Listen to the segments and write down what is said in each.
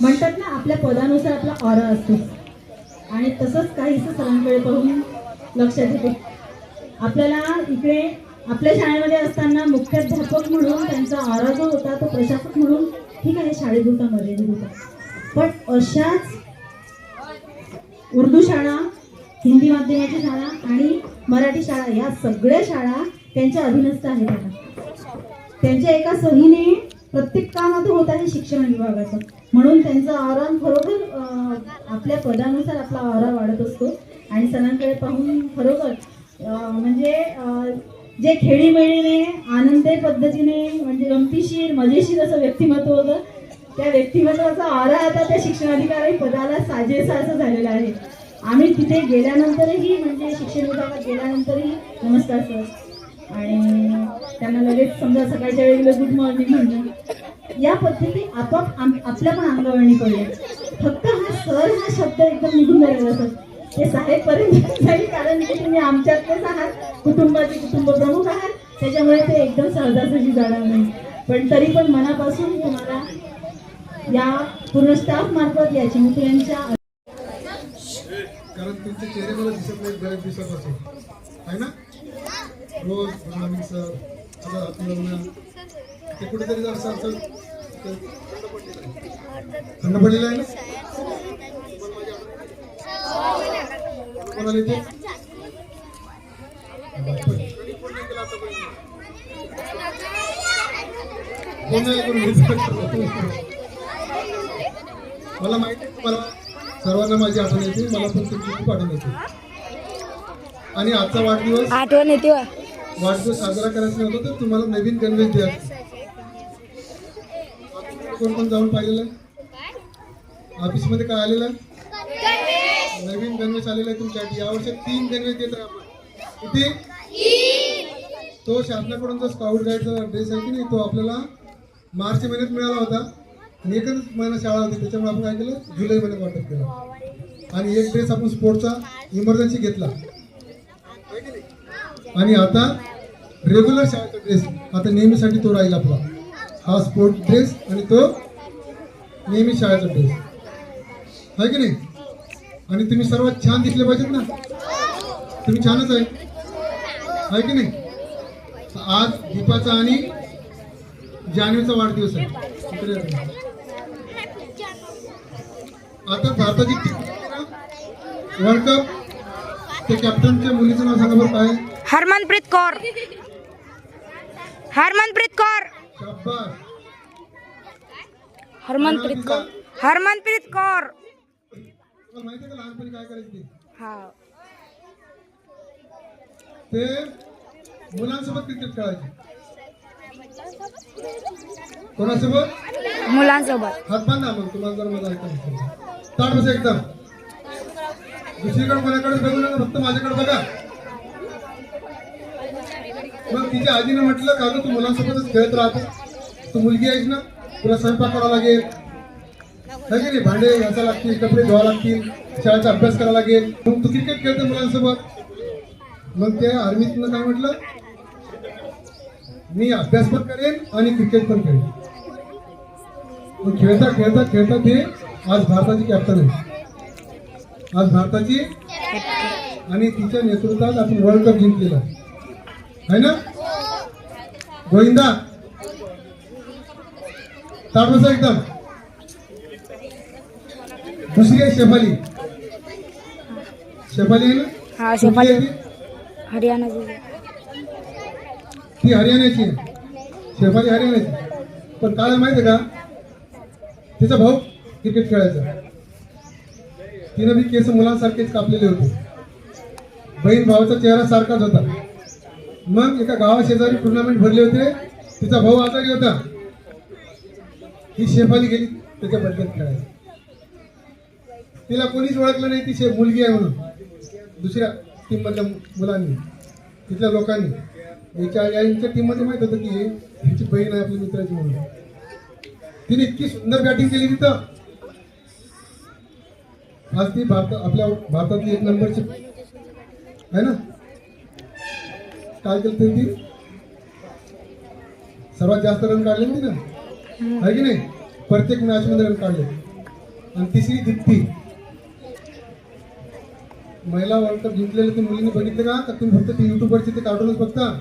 म्हणतात ना आपल्या पदानुसार आपला ऑरा असतो. आणि तसंच काहीसं सरांकडे पाहून लक्षात येते आपल्याला इकडे आपल्या शाळेमध्ये असताना मुख्याध्यापक म्हणून त्यांचा ऑरा जो होता तो प्रशासक म्हणून ठीक आहे शाळेपुरता मर्यादित होता. पण अशाच उर्दू शाळा हिंदी माध्यमाची शाळा आणि मराठी शाळा या सगळ्या शाळा त्यांच्या अधीनस्थ आहेत त्यांच्या एका सहीने प्रत्येक काम आता होत आहे शिक्षण विभागाचं. म्हणून त्यांचा आराम खरोखर आपल्या पदानुसार आपला आरा वाढत असतो. आणि सणांकडे पाहून खरोखर म्हणजे जे खेळीमेळीने आनंदे पद्धतीने म्हणजे गमतीशीर मजेशीर असं व्यक्तिमत्व होतं त्या व्यक्तिमत्वाचा आरा आता त्या शिक्षणाधिकारी पदाला साजेसा असं झालेला आहे. आम्ही तिथे गेल्यानंतरही म्हणजे शिक्षण विभागात गेल्यानंतरही नमस्कार सर. आणि त्यांना लगेच समजा सकाळच्या वेळेला गुड मॉर्निंग म्हणणं या पद्धती आपोआप आपल्या पण अंगावरणी पडल्या. फक्त हा सर हा शब्द एकदम निघून गेलेला सर ते साहेब पर्यंत जाईल कारण की तुम्ही आमच्यातलेच आहात. कुटुंबाचे कुटुंब प्रमुख आहात. त्याच्यामुळे ते एकदम सहजासहजी जाणार नाही. पण तरी पण मनापासून तुम्हाला या पूर्ण स्टाफ मार्फत या चिमुकल्यांच्या कारण तुमचे चेहरे मला दिसत नाही बऱ्याच दिवसापासून. आहे ना? रोज प्रणामी सर आता आपल्याला ते कुठेतरी जर सर सर ते थंड पडलेलं आहे ना? कोणाला इथे कोणाला करून घेतलं? मला माहिती मला सर्वांना माझी आठवण येते मला पण तुमची खूप आठवण येते. आणि आजचा वाढदिवस? आठवण येते वाढदिवस साजरा करायचा नव्हता तर तुम्हाला नवीन गणवेश द्या. कोण कोण जाऊन पाहिलेलं ऑफिसमध्ये काय आलेलं आहे? नवीन गणवेश आलेला आहे तुमच्यासाठी यावर्षी तीन गणवेश देत आहे आपण. किती? तो शासनाकडून जो स्काउट गाईडचा ड्रेस आहे की नाही तो आपल्याला मार्च महिन्यात मिळाला होता. आणि एकच महिना शाळा होती त्याच्यामुळे आपण काय केलं? जुलै महिन्यात वाटप केलं. आणि एक ड्रेस आपण स्पोर्टचा इमर्जन्सी घेतला. आणि आता रेग्युलर शाळेचा ड्रेस आता नेहमीसाठी तो राहील आपला. हा स्पोर्ट ड्रेस आणि तो नेहमी शाळेचा ड्रेस आहे की नाही? आणि तुम्ही सर्वात छान दिसले पाहिजेत ना. तुम्ही छानच आहे. आहे की नाही? आज दीपाचा आणि जान्हवीचा वाढदिवस आहे. आता भारताची वर्ल्ड कप. ते कॅप्टनच्या मुलीचं नाव सांगा बरं काय हरमनप्रीत कौर। हरमनप्रीत कौर। हरमनप्रीत कौर। हरमनप्रीत कौर? हा ते मुलांसोबत क्रिकेट खेळायचे. कोणासोबत? मुलांसोबत. हात बांधा मग तुम्हाला जर मला ऐकायचं असेल. ताट बसा एकदम. दुसरीकडे कोणाकडे बघू नका फक्त माझ्याकडे बघा. मग तिच्या आजीनं म्हटलं का तू मुलांसोबतच खेळत राहते. तू मुलगी आहेस ना तुला स्वयंपाक करावा लागेल. नाही? भांडे घासा लागतील कपडे धुवा लागतील शाळेचा अभ्यास करावा लागेल. मग तू क्रिकेट खेळते मुलांसोबत. मग त्या आर्मीतनं काय म्हटलं मी अभ्यास पण करेन आणि क्रिकेट पण करेन. मग खेळता खेळता खेळता ते आज भारताची कॅप्टन आहे. आज भारताची आणि तिच्या नेतृत्वात आपण वर्ल्ड कप जिंकलेला आहे ना? गोविंदा? ताट बसा एकदम. दुसरी आहे शेफाली. शेफाली आहे ना? हा कुठली शेफाली आहे ती? हरियाणा ती हरियाणाची आहे. शेफाली हरियाणाची. पण काय माहिती आहे का? तिचा भाऊ क्रिकेट खेळायचा. तिनं बी केस मुलांसारखेच कापलेले होते. बहीण भावाचा चेहरा सारखाच होता. मग एका गावा शेजारी टुर्नामेंट भरले होते. तिचा भाऊ आजारी होता. ही शेफाली गेली त्याच्या बदल्यात खेळायला. तिला कोणीच ओळखलं नाही ती मुलगी आहे म्हणून. दुसऱ्या टीम मधल्या मुलांनी तिथल्या लोकांनी. याच्या यांच्या टीममध्ये माहीत होतं की हिची बहीण आहे आपल्या मित्राची म्हणून. तिने इतकी सुंदर बॅटिंग केली तिथं. आज ती भारत आपल्या भारतातली एक नंबरची आहे ना? काय केलं ती? सर्वात जास्त रन काढले ना तिनं? आहे की नाही? प्रत्येक मॅच मध्ये रन काढले. आणि तिसरी दीप्ती. महिला वर्ल्ड कप जिंकलेले ते मुलींनी बघितले का? का तुम्ही फक्त ते युट्यूबवरचे ते कार्टूनच बघता?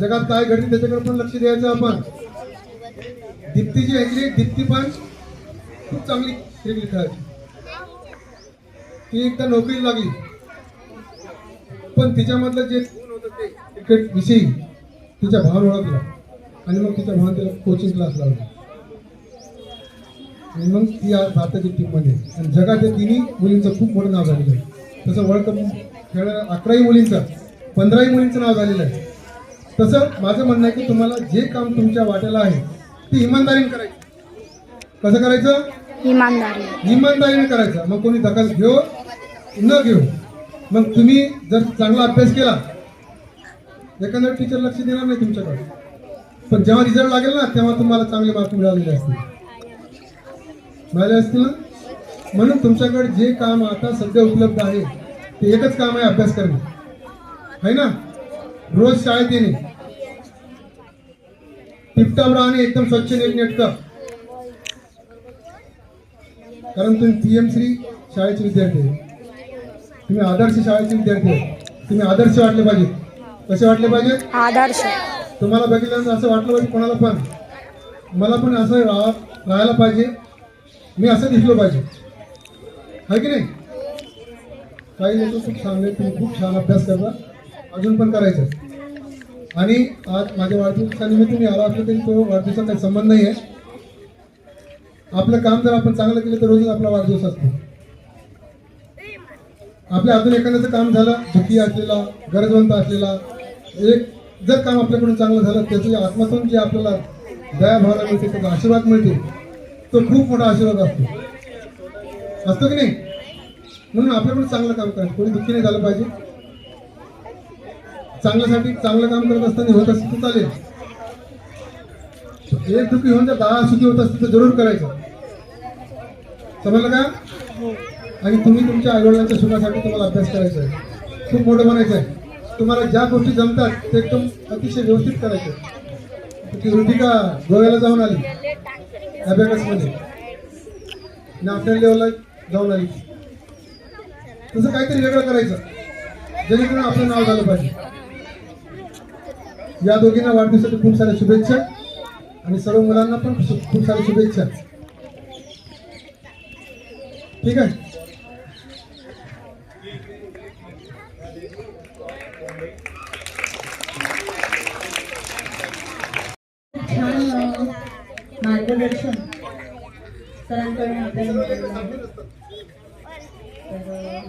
जगात काय घडते त्याच्याकडे पण लक्ष द्यायचं आपण. दीप्ती जी ऐकली दीप्ती पण खूप चांगली क्रिकेट खेळायची. ती एकदा नोकरी लागली. पण तिच्यामधलं जे गुण होतं ते क्रिकेट विषयी तिच्या भावानं ओळखलं. आणि मग तिच्या भावाने तिला कोचिंग क्लास लावला. आणि मग ती आज भारताच्या टीममध्ये. आणि जगात या तिन्ही मुलींचं खूप मोठं नाव झालेलं आहे. तसं वर्ल्ड कप खेळ अकराही मुलींचं पंधराही मुलींचं नाव झालेलं आहे. तसं माझं म्हणणं आहे की तुम्हाला जे काम तुमच्या वाट्याला आहे ते इमानदारीने करायचं. कसं करायचं? इमानदारी इमानदारीने करायचं. मग कोणी दखल घेऊ न घेऊ मग तुम्ही जर चांगला अभ्यास केला एखाद्या टीचर लक्ष देणार नाही तुमच्याकडे. पण जेव्हा रिझल्ट लागेल ना तेव्हा तुम्हाला चांगले मार्क मिळालेले असतील. मिळाले असतील ना? म्हणून तुमच्याकडे जे काम आता सध्या उपलब्ध आहे ते एकच काम आहे अभ्यास करणे. आहे ना? रोज शाळेत येणे. टिपटॉप राहणे एकदम स्वच्छ नेटकं. कारण तुम्ही पी एम श्री शाळेचे विद्यार्थी आहे. तुम्ही आदर्श शाळेचे विद्यार्थी आहे. तुम्ही आदर्श वाटले पाहिजे. कसे वाटले पाहिजे? आदर्श. तुम्हाला बघितल्यानंतर असं वाटलं पाहिजे कोणाला पण. मला पण असं राहा राहायला पाहिजे. मी असं दिसलो पाहिजे. आहे की नाही? काही लोक खूप चांगले तुम्ही खूप छान अभ्यास करता. अजून पण करायचं आणि आज माझ्या वाढदिवसानिमित्त मी आला असलो तरी तो वाढदिवसाचा काही संबंध नाही आहे आपलं काम जर आपण चांगलं केलं तर रोजच आपला वाढदिवस असतो. आपल्या अजून एखाद्याचं काम झालं दुःखी असलेला गरजवंत असलेला एक जर काम आपल्याकडून चांगलं झालं त्याची आत्मातून जे आपल्याला दया भावना मिळते त्याचा आशीर्वाद मिळते तो खूप मोठा आशीर्वाद असतो. असतो की नाही? म्हणून आपल्याकडून चांगलं काम करायचं कोणी दुःखी नाही झालं पाहिजे. चांगल्यासाठी चांगलं काम करत असताना होत असतं तर चालेल. एक दुःखी होऊन जर दहा सुखी होत असतील तर जरूर करायचं. समजलं का? हो. आणि तुम्ही तुमच्या आईवडिलांच्या सुखासाठी तुम्हाला अभ्यास करायचा आहे. खूप मोठं बनायचं आहे. तुम्हाला ज्या गोष्टी जमतात ते एकदम अतिशय व्यवस्थित करायचं ती ऋतिका गोव्याला जाऊन आली. अभ्यासमध्ये नॅशनल लेवलला जाऊन आली. तसं काहीतरी वेगळं करायचं. जेणेकरून आपलं नाव झालं पाहिजे. या दोघींना वाढदिवसासाठी खूप साऱ्या शुभेच्छा. आणि सर्व मुलांना पण खूप साऱ्या शुभेच्छा. ठीक आहे छान अ, मार्गदर्शन सरांकडून आपल्याला मिळालेलं आहे तर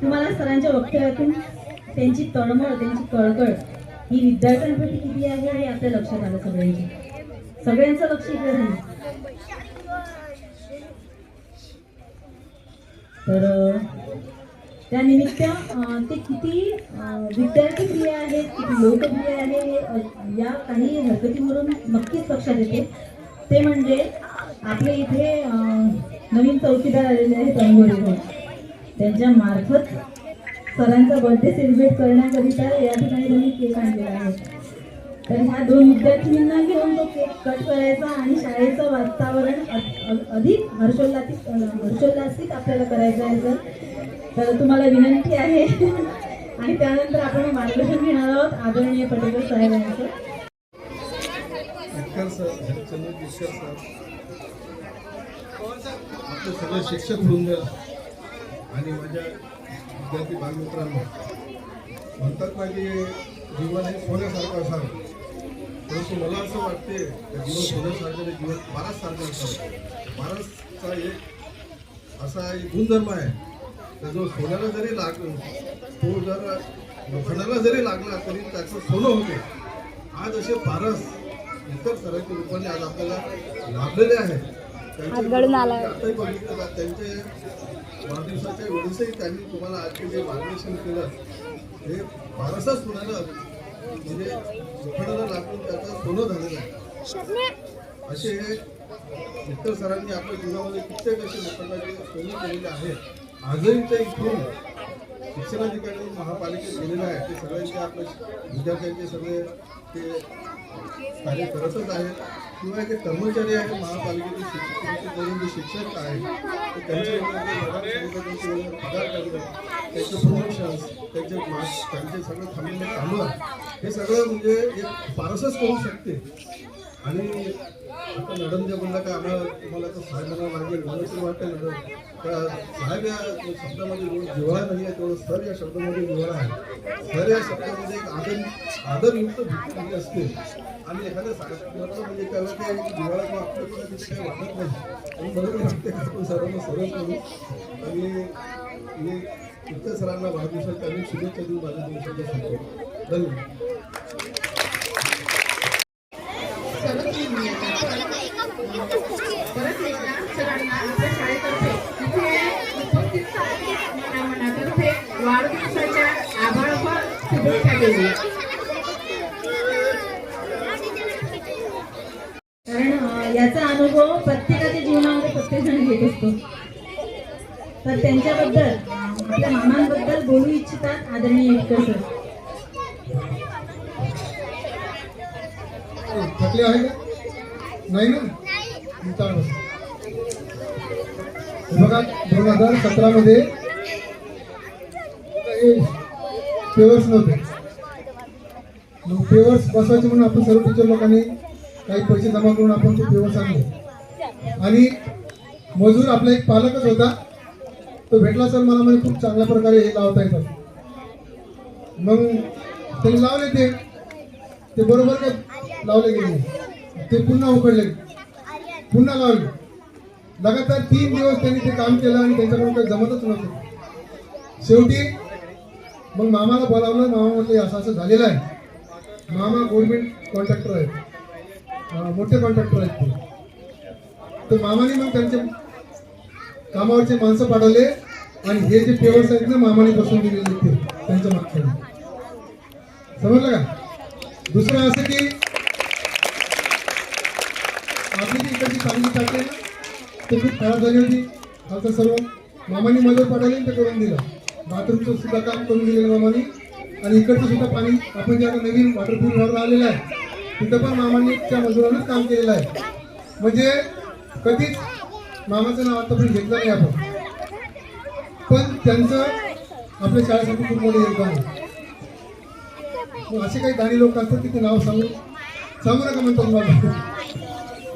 तुम्हाला सरांच्या वक्तव्यातून त्यांची तळमळ त्यांची कळकळ ही विद्यार्थ्यांसाठी किती आहे हे आपल्या लक्षात आलं सगळ्यांची. सगळ्यांचं लक्ष इकडे राहील तर त्यानिमित्त ते किती विद्यार्थी प्रिय आहेत किती लोकप्रिय आहे या काही हरकतीवरून नक्कीच लक्षात येते. ते म्हणजे आपले इथे नवीन चौकीदार आलेले आहेत अंगोरी त्यांच्या मार्फत सरांचा बर्थडे सेलिब्रेट करण्याकरिता या ठिकाणी त्यांनी केक आणलेला आहे. तर ह्या दोन विद्यार्थ्यांना घेऊन तो केक कट करायचा आणि शाळेचं वातावरण अधिक हर्षोल्लासित हर्षोल्लासित आपल्याला करायचं आहे सर. तर तुम्हाला विनंती आहे. आणि त्यानंतर आपण मार्गदर्शन घेणार आहोत आदरणीय पटेकर साहेब यांचं आपले सगळे शिक्षक वृंद आणि माझ्या विद्यार्थी बालमित्रांना म्हणतात ना की जीवन हे सोन्यासारखं असावं. परंतु मला असं वाटते जीवन सोन्यासारखं जीवन पारससारखं असावं पारसचा एक असा एक गुणधर्म आहे. तर जो सोन्याला जरी लाग तो जर लोखंडाला जरी लागला तरी त्याचं सोनं होते. आज असे पारस इतर सरांच्या रूपाने आज आपल्याला लाभलेले आहेत. त्यांचे बघितलं त्यांचे वाढदिवसाच्या वेळेसही त्यांनी तुम्हाला आज जे मार्गदर्शन केलं हे पारसच कुणाला म्हणजे लोखंडाला लागून त्याचं सोनं झालेलं आहे असे मित्र सरांनी आपल्या जीवनामध्ये कित्येक असे लोकांना जे सोनं केलेले आहेत आजही ते इथून शिक्षणाधिकारी महापालिकेत गेलेले आहे ते सगळ्यांचे आपल्या विद्यार्थ्यांचे सगळे ते कार्य करतच आहेत. किंवा जे कर्मचारी आहेत महापालिकेचे शिक्षक जे शिक्षक आहेत ते त्यांचे पगार करतात. त्यांचे प्रमोशन्स त्यांचे मार्क्स त्यांचे सगळे थांबलेले कामं. हे सगळं म्हणजे एक फारसच करू शकते. आणि आता मॅडम जे म्हणलं का आम्हाला तुम्हाला तर सहाय म्हणावं लागेल मला तर वाटतं मॅडम का साहेब या शब्दामध्ये जिव्हाळा नाही आहे तेवढं सर या शब्दामध्ये जिव्हाळा आहे. सर या शब्दामध्ये एक आदर आदरयुक्त भीती असते आणि एखाद्या साहेबांना म्हणजे त्याला ते जिव्हाळा किंवा आपलं तिथे काही वाटत नाही. आणि बरोबर वाटते का? आपण सर्वांना सरळ करू आणि मी इतर सरांना वाढदिवसाच्या अनेक शुभेच्छा देऊन माझ्या दिवसाच्या सांगतो परत एकदा सरांना आपल्या शाळेतर्फे उपस्थित मनातर्फे वाढदिवसाच्या शुभेच्छा देऊ कारण याचा अनुभव प्रत्येकाच्या जीवनामध्ये प्रत्येक जण घेत असतो. तर त्यांच्याबद्दल आपल्या मामांबद्दल बोलू इच्छितात आदरणीय सर थकले आहे का नाही ना चांगलं हे बघा दोन हजार सतरामध्ये पेवर्स नव्हते. मग पेवर्स बसवायचे म्हणून आपण सर्व टीचर लोकांनी काही पैसे जमा करून आपण तो पेवर्स आणले. आणि मजूर आपला एक पालकच होता. तो भेटला सर मला म्हणजे खूप चांगल्या प्रकारे हे लावता येतात मग त्यांनी लावले ते. ते बरोबर लावले गेले? ते पुन्हा उकडले पुन्हा लावले. लगातार तीन दिवस त्यांनी ते काम केलं आणि त्यांच्याकडून काही जमतच नव्हतं. शेवटी मग मामाला बोलावलं मामा म्हटलं असं असं झालेलं आहे. मामा गव्हर्नमेंट कॉन्ट्रॅक्टर आहेत. मोठे कॉन्ट्रॅक्टर आहेत ते. तर मामाने मग त्यांचे कामावरचे माणसं पाठवले आणि हे जे पेवर्स आहेत ना मामाने बसून दिलेले ते त्यांच्या मागच्या. समजलं का? दुसरं असं की आपली जी इकडची चांगली टाकी आहे ना खूप खराब झाली होती. आता सर्व मामानी मदत पाठवली ते करून दिलं. बाथरूमचं सुद्धा काम करून दिलेलं मामानी. आणि इकडचं सुद्धा पाणी आपण जे आता नवीन वॉटर प्युरिफायर आलेलं आहे तिथं पण मामानी त्या मजुरानंच काम केलेलं आहे. म्हणजे कधीच मामाचं नाव आतापर्यंत घेतलं नाही आपण. पण त्यांचं आपल्या शाळेसाठी खूप मोठं योगदान आहे. असे काही दाणी लोक असतात की ते नाव सांगू सांगू नका म्हणतो मला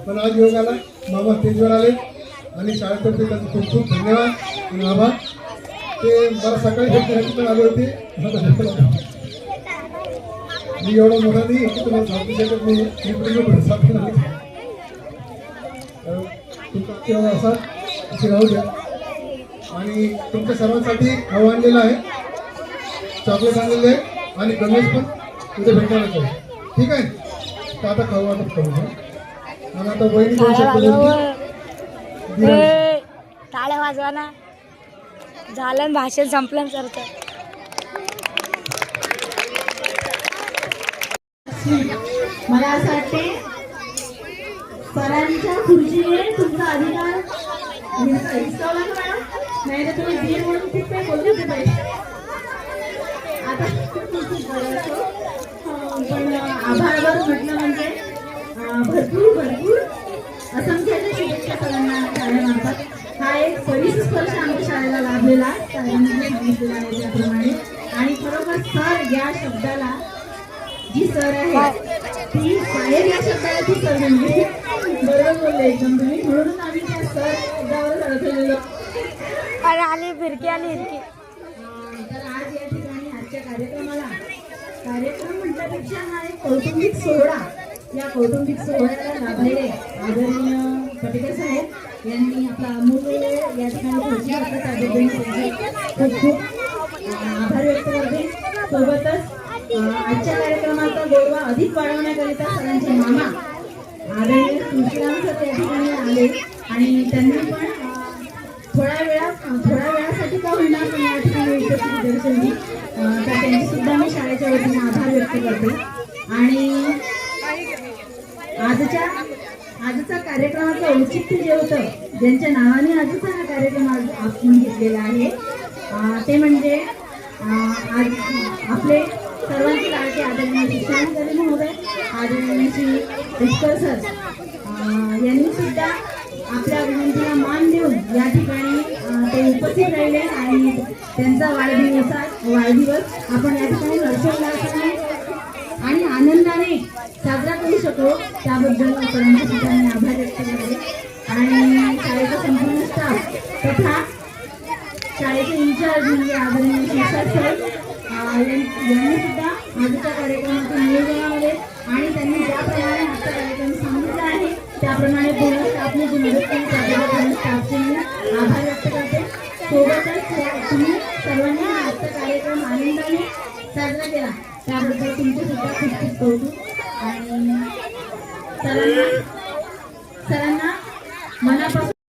पण आज योग आला. मामा स्टेजवर आले आणि शाळेतर्फे त्यांचे खूप खूप धन्यवाद आणि आभार. ते मला सकाळी भेटण्यासाठी पण आले होते. मी एवढा मोठा नाही की तुम्हाला सांगू शकत नाही. मी पूर्ण नाही. असा असे राहू द्या. आणि तुमच्या सर्वांसाठी खाऊ आणलेलं आहे. चॉकलेट आणलेले आहे. आणि गणेश पण उद्या भेटणार आहे ठीक आहे? तर आता खाऊ वाटप करू. आणि आता वहिनी दोन शब्द बोलतील. टाळ्या वाजवा ना. झालं भाषण संपलं ना सरचं मला असं वाटते सरांच्या खुर्चीने तुमचा अधिकार हिसकावला का नाही तर तुम्ही दीर म्हणून तिथे बोलू दे आता पण आभारवर म्हटलं म्हणजे भरपूर भरपूर असंख्याच्या शुभेच्छा सरांना शाळेमार्फत. हा एक परिस्पर्श आमच्या शाळेला लाभलेला आहे. सरांनी सांगितलेला आहे त्याप्रमाणे. आणि खरोखर सर या शब्दाला जी सर आहे ती साहेब या शब्दाला ती सर म्हणजे बरोबर बोलले एकदम तुम्ही म्हणून आम्ही त्या सर शब्दावर अडकलेलो अरे आली फिरकी आली फिरकी. तर आज या ठिकाणी आजच्या कार्यक्रमाला कार्यक्रम म्हटल्यापेक्षा हा एक कौटुंबिक सोहळा या कौटुंबिक सोहळ्याला लाभलेले आदरणीय पटेकर साहेब यांनी आपला अमूल्य वेळ या ठिकाणी पोहोचला होता त्याबद्दल खूप खूप आभार व्यक्त करते. सोबतच आजच्या कार्यक्रमाचा गोडवा अधिक वाढवण्याकरिता सरांचे मामा आदरणीय तुळशीराम सर त्या ठिकाणी आले. आणि त्यांनी पण थोड्या वेळा थोड्या वेळासाठी का होईना पण या ठिकाणी उपस्थिती दर्शवली अं, तर त्यांचे सुद्धा मी शाळेच्या वतीने आभार व्यक्त करते. आणि आजच्या आजचा कार्यक्रमाचं औचित्य जे होतं ज्यांच्या नावाने आजचा हा कार्यक्रम आज आपण घेतलेला आहे ते म्हणजे आज आपले सर्वांचे लाडके आदरणीय शिक्षणाधिकारी महोदय आदरणीय श्री पुष्कर सर यांनी सुद्धा आपल्या विनंतीला मान देऊन या ठिकाणी ते उपस्थित राहिले आणि त्यांचा वाढदिवसा वाढदिवस आपण या ठिकाणी हर्षोल्लासाने आणि आनंदाने साजरा करू शकलो त्याबद्दल सरांचे सुद्धा मी आभार व्यक्त करते. आणि शाळेचा संपूर्ण स्टाफ तथा शाळेचे इंचार्ज म्हणजे आदरणीय शिक्षक सर यांनी सुद्धा आजच्या कार्यक्रमाच्या नियोजनामध्ये आणि त्यांनी ज्याप्रमाणे आजचा कार्यक्रम सांगितला आहे त्याप्रमाणे पूर्ण स्टाफने जी मदत केली त्याबद्दल